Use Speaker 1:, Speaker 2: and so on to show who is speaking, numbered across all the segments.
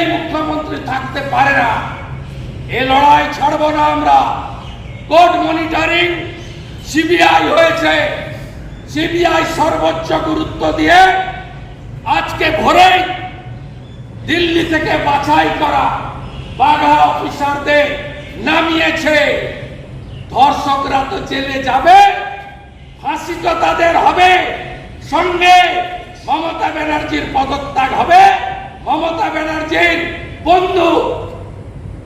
Speaker 1: এই মুখ্যমন্ত্রী থাকতে পারে না। এ লড়াই ছাড়বো না আমরা। কোর্ট মনিটরিং সিবিআই হয়েছে। সিবিআই সর্বোচ্চ গুরুত্ব দিয়ে আজকে ভোরেই দিল্লি থেকে বাছাই করা বাঘা অফিসারদের নামিয়েছে। ধর্ষকরা তো জেলে যাবে, ফাঁসি তো তাদের হবে, সঙ্গে মমতা ব্যানার্জির পদত্যাগ হবে। মমতা ব্যানার্জির বন্ধু,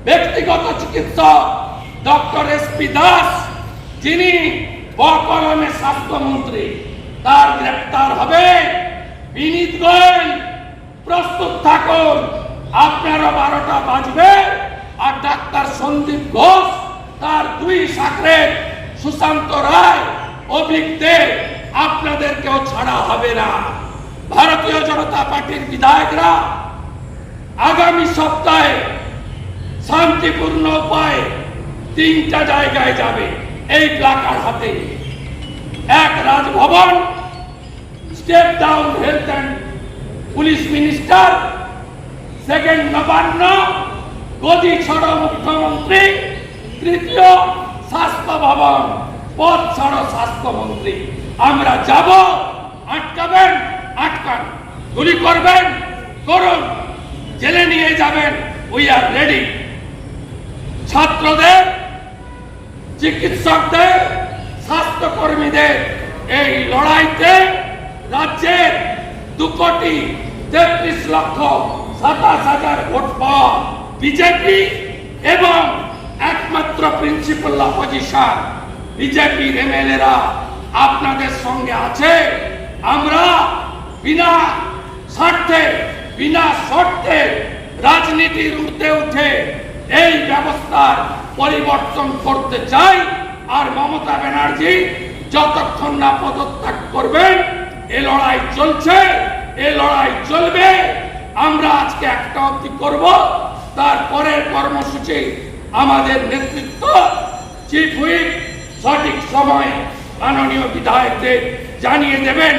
Speaker 1: ব্যক্তিগত চিকিৎসক, ডক্টর এস পি দাস, যিনি বকরমে স্বাস্থ্যমন্ত্রী, তার গ্রেপ্তার হবে। বিনীত গোয়েল প্রস্তুত থাকুন, আপনারও বারোটা বাজবে, আর ডাক্তার সন্দীপ ঘোষ, তার দুই সাকরের সুশান্ত রায় অভিজ্ঞদের আপনাদেরকেও ছাড়া হবে না। ভারতীয় জনতা পার্টির বিধায়করা আগামী সপ্তাহে শান্তিপূর্ণ উপায়ে তিনটা জায়গায় যাবে, এই প্লাকার হাতে। এক Raj Bhavan state down health and police minister second Nabanna, গদি ছড় মুখ্যমন্ত্রী, তৃতীয় স্বাস্থ্য ভবন, পথ ছড়ো স্বাস্থ্যমন্ত্রী আমরা যাব, আটকাবেন, আটকান, গুলি করবেন, করুন। জেলে নিয়ে যাবেন। উই আর রেডি ছাত্রদের, চিকিৎসকদের, স্বাস্থ্যকর্মীদের এই লড়াইতে রাজ্যের দু কোটি তেত্রিশ লক্ষ সাতাশ হাজার ভোট পাওয়া বিজেপি এবং একমাত্র প্রিন্সিপাল অপোজিশন বিজেপির এমএলএরা আপনাদের সঙ্গে আছে। আমরা বিনা স্বার্থে বিনা শর্তে রাজনীতির ঊর্ধ্বে উঠে এই ব্যবস্থার পরিবর্তন করতে চাই। আর মমতা ব্যানার্জি যতক্ষণ না পদত্যাগ করবেন এ লড়াই চলছে, এ লড়াই চলবে। আমরা আজকে একটা অবধি করব তারপরের কর্মসূচি আমাদের নেতৃত্ব, চিফ হুইপ সঠিক সময়ে মাননীয় বিধায়কদের জানিয়ে দেবেন।